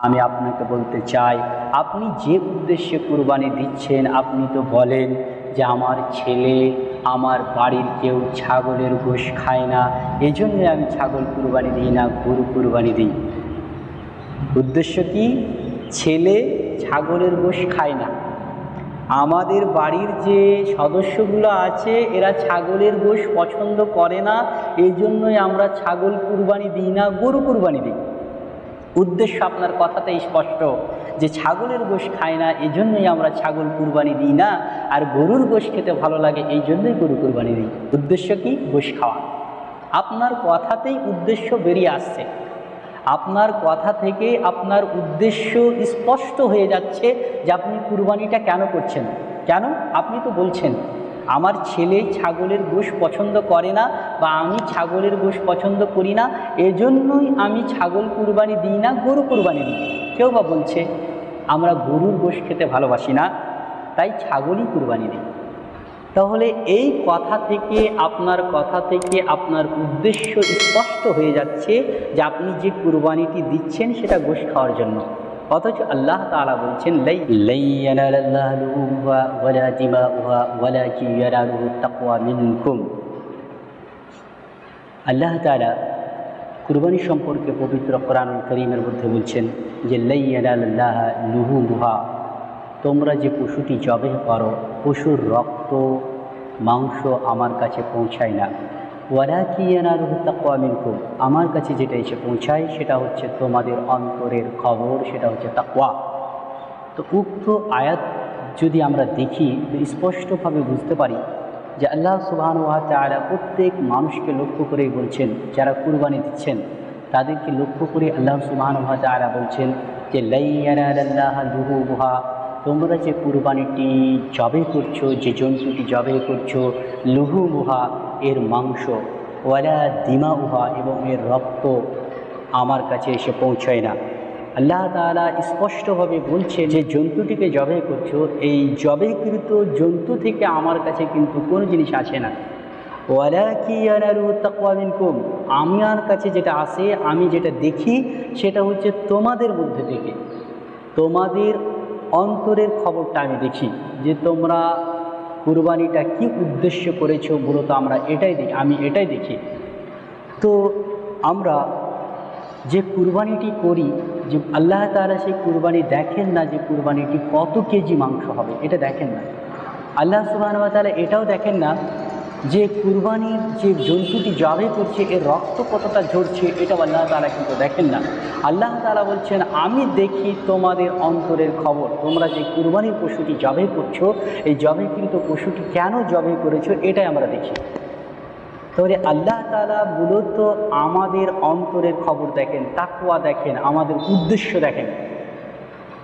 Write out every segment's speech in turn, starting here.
আমি আপনাকে বলতে চাই, আপনি যে উদ্দেশ্যে কুরবানি দিচ্ছেন, আপনি তো বলেন যে আমার ছেলে, আমার বাড়ির কেউ ছাগলের গোশ খায় না এই আমি ছাগল কুরবানি দিই না, গরু কুরবানি দিই। উদ্দেশ্য কি? ছেলে ছাগলের গোশ খায় না। আমাদের বাড়ির যে সদস্যগুলো আছে, এরা ছাগলের গোশ পছন্দ করে না এই জন্যই আমরা ছাগল কুরবানি দিই না, গরু কুরবানি দিই। উদ্দেশ্য আপনার কথাতেই স্পষ্ট যে ছাগলের গোশ খায় না এই জন্যই আমরা ছাগল কুরবানি দিই না, আর গরুর গোশ খেতে ভালো লাগে এই জন্যই গরু কুরবানি দিই। উদ্দেশ্য কি? গোশ খাওয়া। আপনার কথাতেই উদ্দেশ্য বেরিয়ে আসছে। আপনার কথা থেকে আপনার উদ্দেশ্য স্পষ্ট হয়ে যাচ্ছে যে আপনি কুরবানিটা কেন করছেন। কেন? আপনি তো বলছেন। আমার ছেলে ছাগলের গোশ পছন্দ করে না বা আমি ছাগলের গোশ পছন্দ করি না, এজন্যই আমি ছাগল কুরবানি দিই না, গরু কুরবানি দিই কেউ বা বলছে, আমরা গরুর গোশ খেতে ভালোবাসি না, তাই ছাগলই কুরবানি দিই। তাহলে এই কথা থেকে, আপনার কথা থেকে আপনার উদ্দেশ্য স্পষ্ট হয়ে যাচ্ছে যে আপনি যে কুরবানিটি দিচ্ছেন সেটা গোশ খাওয়ার জন্য। অথচ আল্লাহ তাআলা বলছেন আল্লাহ তাআলা কুরবানি সম্পর্কে পবিত্র কোরআনুল করিমের মধ্যে বলছেন যে লাই ইয়ানালাল্লাহ লুহুমুহা তোমরা যে পশুটি জবে করো পশুর রক্ত, মাংস আমার কাছে পৌঁছায় না। ওয়ালা কি এনারুহু তাকওয়া মিনকুম। আমার কাছে যেটা এসে পৌঁছায়, সেটা হচ্ছে তোমাদের অন্তরের খবর, সেটা হচ্ছে তাকওয়া। তো উক্ত আয়াত যদি আমরা দেখি স্পষ্টভাবে বুঝতে পারি যে আল্লাহ সুবহান ওয়া তাআলা প্রত্যেক মানুষকে লক্ষ্য করেই বলছেন, যারা কুরবানি দিচ্ছেন, তাদেরকে লক্ষ্য করে আল্লাহ সুবহান ওয়া তাআলা বলছেন যে লাইয়ানাল্লাহ লুহুবুহা তোমরা যে কুরবানিটি জবে করছ, যে জন্তুটি জবে করছ, লুহু মুহা, এর মাংস, ওয়ালা দিমা উহা এবং এর রক্ত আমার কাছে এসে পৌঁছায় না। আল্লাহ তালা স্পষ্টভাবে বলছে যে, জন্তুটিকে জবে করছ, এই জবেকৃত জন্তু থেকে আমার কাছে কিন্তু কোনো জিনিস আসে না। ওয়ালা কি তাকওয়া মিনকুম আমার কাছে যেটা আসে, আমি যেটা দেখি, সেটা হচ্ছে তোমাদের মধ্যে থেকে। তোমাদের অন্তরের খবরটা আমি দেখি যে তোমরা কুরবানিটা কি উদ্দেশ্য করেছ মূলত আমরা এটাই দেখি, আমি এটাই দেখি। তো আমরা যে কুরবানিটি করি, যে আল্লাহ তালা সেই কুরবানি দেখেন না যে কুরবানিটি কত কেজি মাংস হবে, এটা দেখেন না। আল্লাহ সুবাহ তালা এটাও দেখেন না যে কুরবানির যে জন্তুটি জবে করছে, এর রক্ত কতটা ঝরছে, এটা আল্লাহ তাআলা কিন্তু দেখেন না। আল্লাহ তাআলা বলছেন, আমি দেখি তোমাদের অন্তরের খবর। তোমরা যে কুরবানির পশুটি জবে করছ, এই জবে কিন্তু পশুটি কেন জবে করেছ, এটাই আমরা দেখি। তাহলে আল্লাহ তাআলা মূলত আমাদের অন্তরের খবর দেখেন তাকুয়া দেখেন, আমাদের উদ্দেশ্য দেখেন।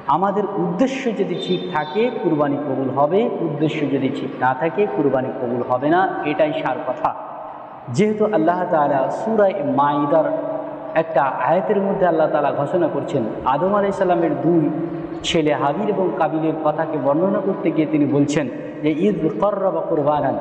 আমাদের উদ্দেশ্য যদি ঠিক থাকে, কুরবানি কবুল হবে। উদ্দেশ্য যদি ঠিক না থাকে, কুরবানি কবুল হবে না। এটাই সার কথা। যেহেতু আল্লাহ তাআলা সুরাই মাইদার একটা আয়াতের মধ্যে আল্লাহ তালা ঘোষণা করছেন, আদম আলাইসাল্লামের দুই ছেলে হাবির এবং কাবিলের কথাকে বর্ণনা করতে গিয়ে তিনি বলছেন যে ঈদ কর্রবা কুরবানান।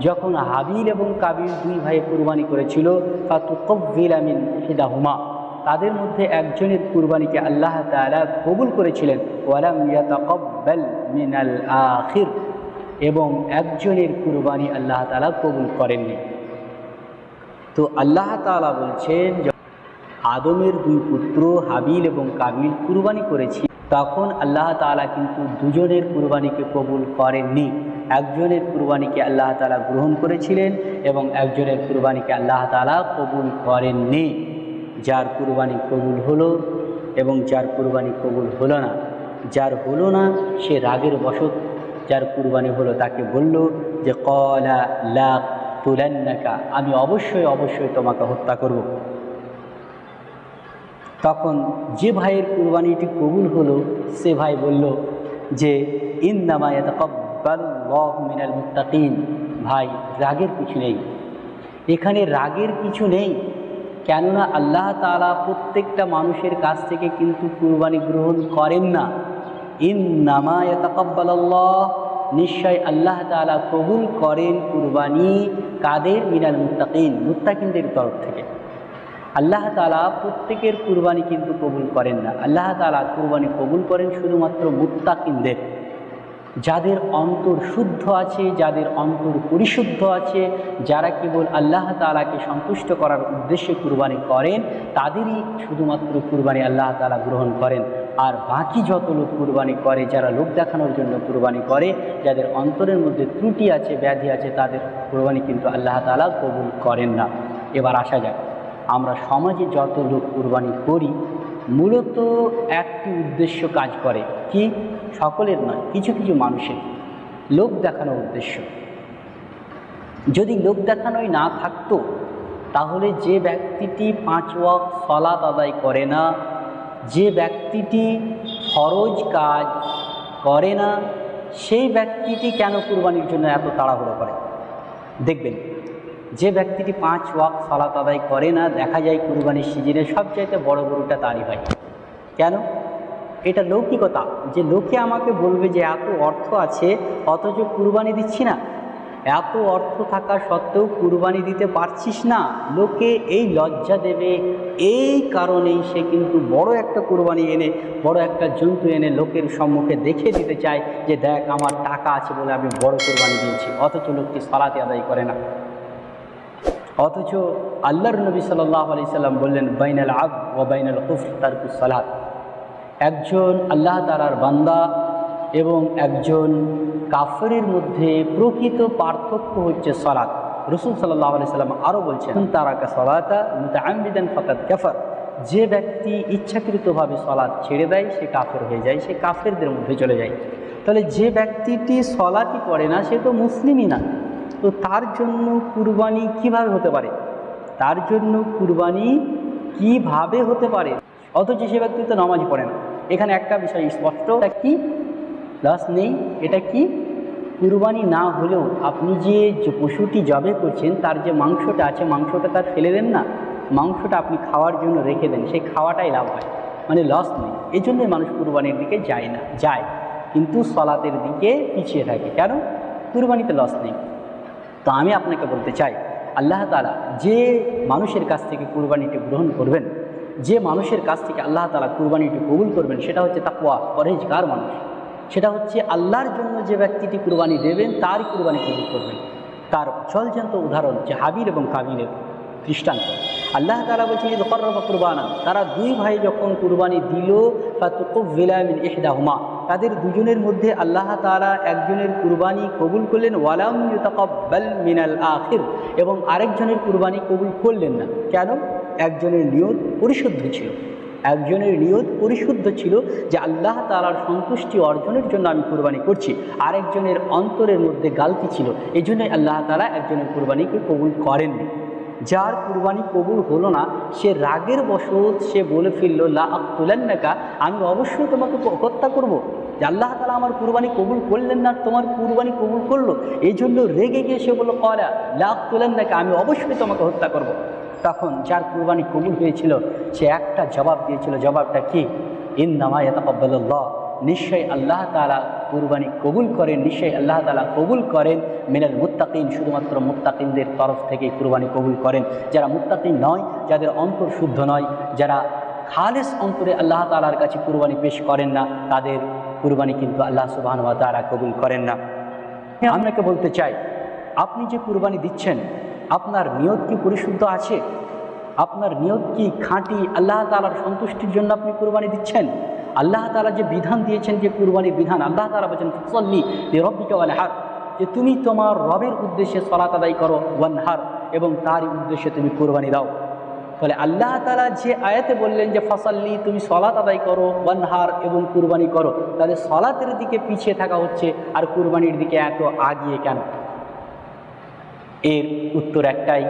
যখন হাবিল এবং কাবিল দুই ভাই কুরবানি করেছিল ফাতু কব্বিল আমিন হিদাহুমা তাদের মধ্যে একজনের কুরবানিকে আল্লাহ তালা কবুল করেছিলেন, ওয়ালাম ইয়াতাকাব্বাল মিনাল আখির, এবং একজনের কুরবানি আল্লাহ তালা কবুল করেননি। তো আল্লাহ তাআলা বলছেন আদমের দুই পুত্র হাবিল এবং কাবিল কুরবানি করেছি, তখন আল্লাহ তাআলা কিন্তু দুজনের কুরবানিকে কবুল করেননি। একজনের কুরবানিকে আল্লাহ তালা গ্রহণ করেছিলেন এবং একজনের কুরবানিকে আল্লাহ তালা কবুল করেননি। যার কুরবানি কবুল হলো এবং যার কুরবানি কবুল হলো না, যার হলো না সে রাগের বশত যার কুরবানি হলো তাকে বলল যে কলা লা তুলান্নাকা আমি অবশ্যই অবশ্যই তোমাকে হত্যা করব। তখন যে ভাইয়ের কুরবানিটি কবুল হলো, সে ভাই বলল যে মিনাল মুত্তাকিন ভাই, রাগের কিছু নেই। এখানে রাগের কিছু নেই কেননা আল্লাহ তাআলা প্রত্যেকটা মানুষের কাছ থেকে কিন্তু কুরবানি গ্রহণ করেন না। ইন্নামা ইয়াতাকাব্বালুল্লাহ, নিশ্চয় আল্লাহ তাআলা কবুল করেন কুরবানি কাদের? মিনাল মুত্তাকিন, মুত্তাকিনদের তরফ থেকে। আল্লাহ তালা প্রত্যেকের কুরবানি কিন্তু কবুল করেন না। আল্লাহ তালা কুরবানি কবুল করেন শুধুমাত্র মুত্তাকিনদের। যাদের অন্তর শুদ্ধ আছে, যাদের অন্তর পরিশুদ্ধ আছে, যারা কেবল আল্লাহ তালাকে সন্তুষ্ট করার উদ্দেশ্যে কুরবানি করেন, তাদেরই শুধুমাত্র কুরবানি আল্লাহ তালা গ্রহণ করেন। আর বাকি যত লোক কুরবানি করে, যারা লোক দেখানোর জন্য কুরবানি করে, যাদের অন্তরের মধ্যে ত্রুটি আছে, ব্যাধি আছে, তাদের কুরবানি কিন্তু আল্লাহ তালা কবুল করেন না। এবার আসা যাক, আমরা সমাজে যত লোক কুরবানি করি মূলত একটি উদ্দেশ্য কাজ করে। কি? সকলের নয়, কিছু কিছু মানুষের। লোক দেখানোর উদ্দেশ্য। যদি লোক দেখানোই না থাকতো, তাহলে যে ব্যক্তিটি পাঁচ ওয়াক সলাত আদায় করে না, যে ব্যক্তিটি ফরজ কাজ করে না, সেই ব্যক্তিটি কেন কুরবানির জন্য এত তাড়াহুড়ো করে? দেখবেন যে ব্যক্তিটি পাঁচ ওয়াক সালাত আদায় করে না, দেখা যায় কুরবানির সিজনে সবচাইতে বড় গরুটা তারই হয়। কেন? এটা লৌকিকতা। যে লোকে আমাকে বলবে যে এত অর্থ আছে, অথচ কুরবানি দিচ্ছি না। এত অর্থ থাকা সত্ত্বেও কুরবানি দিতে পারছিস না। লোকে এই লজ্জা দেবে। এই কারণেই সে কিন্তু বড় একটা কুরবানি এনে, বড় একটা জন্তু এনে লোকের সম্মুখে দেখে দিতে চায় যে, দেখ, আমার টাকা আছে বলে আমি বড় কুরবানি দিয়েছি, অথচ লোকটি সলাতে আদায় করে না। অথচ আল্লাহর নবী সাল্লাহ আলি সাল্লাম বললেন, বাইনাল আব ও বাইনাল কুফর তারকুস সালাত। একজন আল্লাহ তালার বান্দা এবং একজন কাফরের মধ্যে প্রকৃত পার্থক্য হচ্ছে সলাৎ রসুল সাল্লাহ আলি সাল্লাম আরও বলছেন তারাকা সলাতা মুতামিদান ফকাত কাফার। যে ব্যক্তি ইচ্ছাকৃতভাবে সলাৎ ছেড়ে দেয়, সে কাফের হয়ে যায়, সে কাফেরদের মধ্যে চলে যায়। তাহলে যে ব্যক্তিটি সলাতই করে না, সে তো মুসলিমই না। তো তার জন্য কুরবানি কীভাবে হতে পারে? তার জন্য কুরবানি কীভাবে হতে পারে? অথচ সে ব্যক্তি তো নামাজ পড়ে না। এখানে একটা বিষয় স্পষ্ট, এটা কি? প্লাস নেই, এটা কি? কুরবানি না হলেও আপনি যে পশুটি জবে করছেন, তার যে মাংসটা আছে, মাংসটা তার ফেলে দেন না? মাংসটা আপনি খাওয়ার জন্য রেখে দেন, সেই খাওয়াটাই লাভ হয়। মানে লস নেই। এই জন্যই মানুষ কুরবানির দিকে যায় না, যায়। কিন্তু সলাতের দিকে পিছিয়ে থাকে। কেন? কুরবানিতে লস নেই। তো আমি আপনাকে বলতে চাই, আল্লাহ তালা যে মানুষের কাছ থেকে কুরবানিটি গ্রহণ করবেন, যে মানুষের কাছ থেকে আল্লাহ তালা কুরবানিটি কবুল করবেন, সেটা হচ্ছে তাকুয়া পরেজগার মানুষ। সেটা হচ্ছে আল্লাহর জন্য যে ব্যক্তিটি কুরবানি দেবেন, তারই কুরবানি কবুল করবেন। তার চলজন্ত উদাহরণ যে হাবির এবং কাবিরের দৃষ্টান্ত। আল্লাহ তালা বলছেন ঈদ কুরবানা। তারা দুই ভাই যখন কুরবানি দিল ফাতুকুবিলামিন ইহদাহুমা। তাদের দুজনের মধ্যে আল্লাহ তালা একজনের কুরবানি কবুল করলেন, ওয়ালাম ইউতাকাব্বাল মিনাল আখির, এবং আরেকজনের কুরবানি কবুল করলেন না। কেন? একজনের নিয়ত পরিশুদ্ধ ছিল। একজনের নিয়ত পরিশুদ্ধ ছিল যে আল্লাহ তালার সন্তুষ্টি অর্জনের জন্য আমি কুরবানি করছি। আরেকজনের অন্তরের মধ্যে গালতি ছিল। এই জন্যই আল্লাহ তালা একজনের কুরবানিকে কবুল করেননি। যার কুরবানি কবুল হলো না, সে রাগের বশত সে বলে ফেলল, লা নাকা আমি অবশ্যই তোমাকে হত্যা করব। যে আল্লাহ তালা আমার কুরবানি কবুল করলেন না, তোমার কুরবানি কবুল করল এই জন্য রেগে গিয়ে সে বলল কলা লা নাকা আমি অবশ্যই তোমাকে হত্যা করব। তখন যার কুরবানি কবুল হয়েছিল, সে একটা জবাব দিয়েছিল, জবাবটা কি ইন্দামা ইয়াতাকাব্বালুল্লাহ নিশ্চয়ই আল্লাহ তালা কুরবানি কবুল করেন, নিশ্চয়ই আল্লাহ তালা কবুল করেন। মিনাল মুত্তাকিন, শুধুমাত্র মুত্তাকিনদের তরফ থেকে কুরবানি কবুল করেন। যারা মুত্তাকিন নয়, যাদের অন্তর শুদ্ধ নয়, যারা খালেস অন্তরে আল্লাহ তালার কাছে কুরবানি পেশ করেন না, তাদের কুরবানি কিন্তু আল্লাহ সুবাহান তারা কবুল করেন না। আপনাকে বলতে চাই? আপনি যে কুরবানি দিচ্ছেন, আপনার নিয়ত কি পরিশুদ্ধ আছে? আপনার নিয়ত কি খাঁটি আল্লাহ তালার সন্তুষ্টির জন্য আপনি কুরবানি দিচ্ছেন? আল্লাহ তালা যে বিধান দিয়েছেন, যে কুরবানির বিধান, আল্লাহ তালা বলছেন, ফসল্লি রব্বিকা হার যে তুমি তোমার রবের উদ্দেশ্যে সলাত আদায় করো, ওয়ানহার এবং তারই উদ্দেশ্যে তুমি কুরবানি দাও। ফলে আল্লাহ তালা যে আয়াতে বললেন যে, ফসল্লি তুমি সলাত আদায় করো, ওয়ানহার এবং কুরবানি করো। তাহলে সলাতের দিকে পিছিয়ে থাকা হচ্ছে, আর কুরবানির দিকে এত আগিয়ে কেন? এর উত্তর একটাই,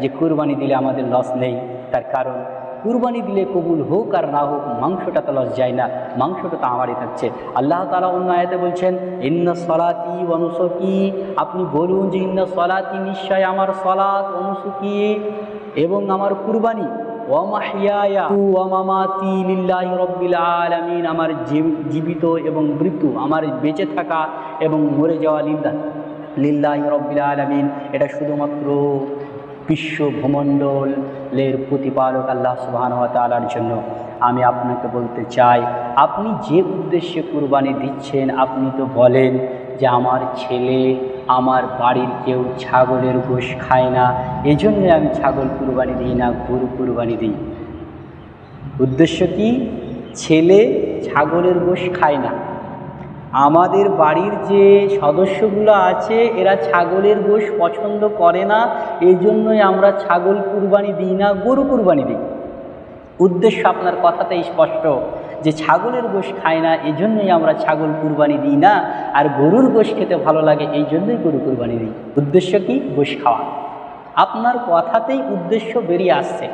যে কুরবানি দিলে আমাদের লস নেই, তার কারণ কুরবানি দিলে কবুল হোক আর না হোক, মাংসটা তো লস যায় না, মাংসটা তো আমারই থাকছে। আল্লাহ তালা অন্য আয়াতে বলছেন, ইন্ন সলাতি অনুসকি আপনি বলুন যে, ইন্ন সলাতি নিশ্চয় আমার সলাত অনুসুকি এবং আমার কুরবানি। আমার জীবিত এবং মৃত্যু, আমার বেঁচে থাকা এবং মরে যাওয়া লিল্লা, লিল্লাহ রব্বিল আলমিন। এটা শুধুমাত্র বিশ্ব ভূমণ্ডলের প্রতিপালক আল্লাহ সুবাহান তালার জন্য আমি আপনাকে বলতে চাই, আপনি যে উদ্দেশ্যে কুরবানি দিচ্ছেন, আপনি তো বলেন যে আমার ছেলে, আমার বাড়ির কেউ ছাগলের গোশ খায় না এজন্য আমি ছাগল কুরবানি দিই না, গরু কুরবানি দিই। উদ্দেশ্য কি? ছেলে ছাগলের গোশ খায় না। আমাদের বাড়ির যে সদস্যগুলো আছে, এরা ছাগলের গোশ পছন্দ করে না। এই জন্যই আমরা ছাগল কুরবানি দিই না, গরু কুরবানি দিই। উদ্দেশ্য আপনার কথাতেই স্পষ্ট যে ছাগলের গোশ খায় না, এই জন্যই আমরা ছাগল কুরবানি দিই না। আর গরুর গোশ খেতে ভালো লাগে, এই জন্যই গরু কুরবানি দিই। উদ্দেশ্য কি? গোশ খাওয়া। আপনার কথাতেই উদ্দেশ্য বেরিয়ে আসছে।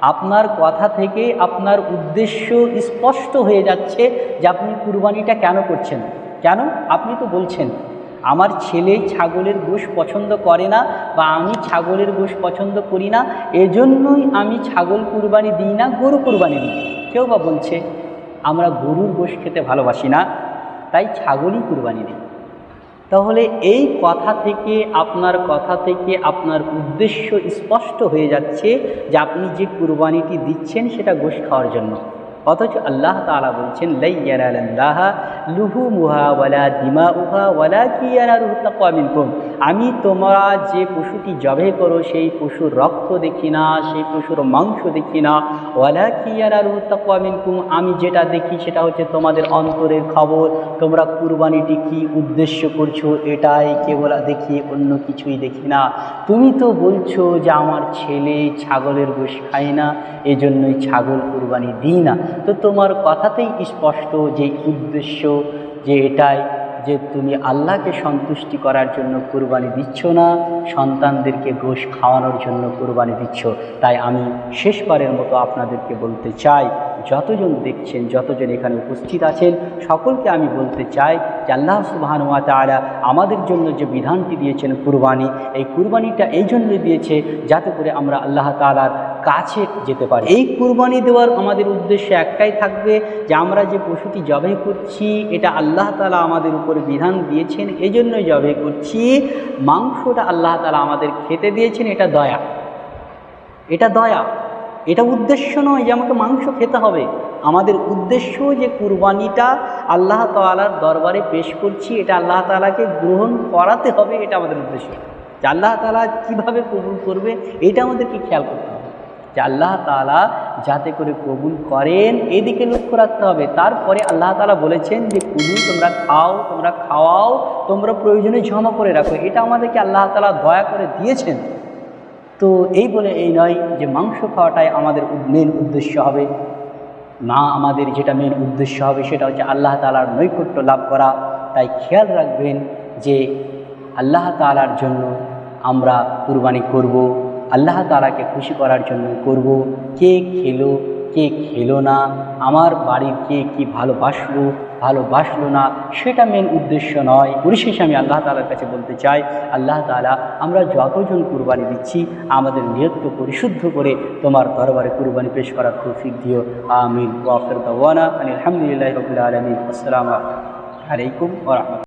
আপনার কথা থেকে আপনার উদ্দেশ্য স্পষ্ট হয়ে যাচ্ছে যে আপনি কুরবানিটা কেন করছেন। কেন? আপনি তো বলছেন, আমার ছেলে ছাগলের গোশ পছন্দ করে না বা আমি ছাগলের গোশ পছন্দ করি না, এজন্যই আমি ছাগল কুরবানি দিই না, গরু কুরবানি দিই। কেউ বা বলছে, আমরা গরুর গোশ খেতে ভালোবাসি না, তাই ছাগলই কুরবানি দিই। তাহলে এই কথা থেকে, আপনার কথা থেকে, আপনার উদ্দেশ্য স্পষ্ট হয়ে যাচ্ছে যে আপনি যে কুরবানিটি দিচ্ছেন সেটা গোশ খাওয়ার জন্য। অথচ আল্লাহ তালা বলছেন লুহু মুহা দিমা উহা ওয়ালা কিয়ারারুহতাকুম আমি তোমরা যে পশুটি জবে করো, সেই পশুর রক্ত দেখি না, সেই পশুর মাংস দেখি না। ওয়ালা কুম আমি যেটা দেখি সেটা হচ্ছে তোমাদের অন্তরের খবর। তোমরা কুরবানিটি কি উদ্দেশ্য করছ, এটাই কেবল দেখি, অন্য কিছুই দেখি না। তুমি তো বলছো যে আমার ছেলে ছাগলের গোশ খায় না, এজন্যই ছাগল কুরবানি দিই না। তো তোমার কথাতেই স্পষ্ট যে উদ্দেশ্য, যে এটাই যে তুমি আল্লাহকে সন্তুষ্টি করার জন্য কুরবানি দিচ্ছ না, সন্তানদেরকে গোশ খাওয়ানোর জন্য কুরবানি দিচ্ছ। তাই আমি শেষবারের মতো আপনাদেরকে বলতে চাই, যতজন দেখছেন, যতজন এখানে উপস্থিত আছেন, সকলকে আমি বলতে চাই যে আল্লাহ সুবাহানুয়া তালা আমাদের জন্য যে বিধানটি দিয়েছেন কুরবানি, এই কুরবানিটা এই জন্য দিয়েছে যাতে করে আমরা আল্লাহ তালার কাছে যেতে পারে। এই কুরবানি দেওয়ার আমাদের উদ্দেশ্য একটাই থাকবে যে আমরা যে পশুটি জবে করছি, এটা আল্লাহ তালা আমাদের উপরে বিধান দিয়েছেন এই জন্যই জবে করছি। মাংসটা আল্লাহ তালা আমাদের খেতে দিয়েছেন, এটা দয়া। এটা দয়া। এটা উদ্দেশ্য নয় যে আমাকে মাংস খেতে হবে। আমাদের উদ্দেশ্য যে কুরবানিটা আল্লাহ তালার দরবারে পেশ করছি, এটা আল্লাহ তালাকে গ্রহণ করাতে হবে, এটা আমাদের উদ্দেশ্য। যে আল্লাহ তালা কীভাবে কবুল করবে, এটা আমাদেরকে খেয়াল করতে হবে। যে আল্লাহ তালা যাতে করে কবুল করেন, এদিকে লক্ষ্য রাখতে হবে। তারপরে আল্লাহ তালা বলেছেন যে, কুলু, তোমরা খাও, তোমরা খাওয়াও, তোমরা প্রয়োজনে জমা করে রাখো। এটা আমাদেরকে আল্লাহ তালা দয়া করে দিয়েছেন। তো এই বলে এই নয় যে, মাংস খাওয়াটাই আমাদের মেন উদ্দেশ্য হবে। না, আমাদের যেটা মেন উদ্দেশ্য হবে, সেটা হচ্ছে আল্লাহ তালার নৈকট্য লাভ করা। তাই খেয়াল রাখবেন যে, আল্লাহ তালার জন্য আমরা কুরবানি করব। আল্লাহ তালাকে খুশি করার জন্য করব। কে খেলো কে খেলো না, আমার বাড়ির কে কী ভালোবাসলো ভালোবাসলো না, সেটা মেন উদ্দেশ্য নয়। পরিশেষে আমি আল্লাহ তালার কাছে বলতে চাই, আল্লাহ তালা আমরা যতজন কুরবানি দিচ্ছি, আমাদের নিয়ত্ত পরিশুদ্ধ করে তোমার দরবারে কুরবানি পেশ করার তৌফিক দিও। আমিন। ওয়াফির দাওয়ানা আলহামদুলিল্লাহ রবিল আলমিন। আসসালামু আলাইকুম ওরহমতুল্লাহ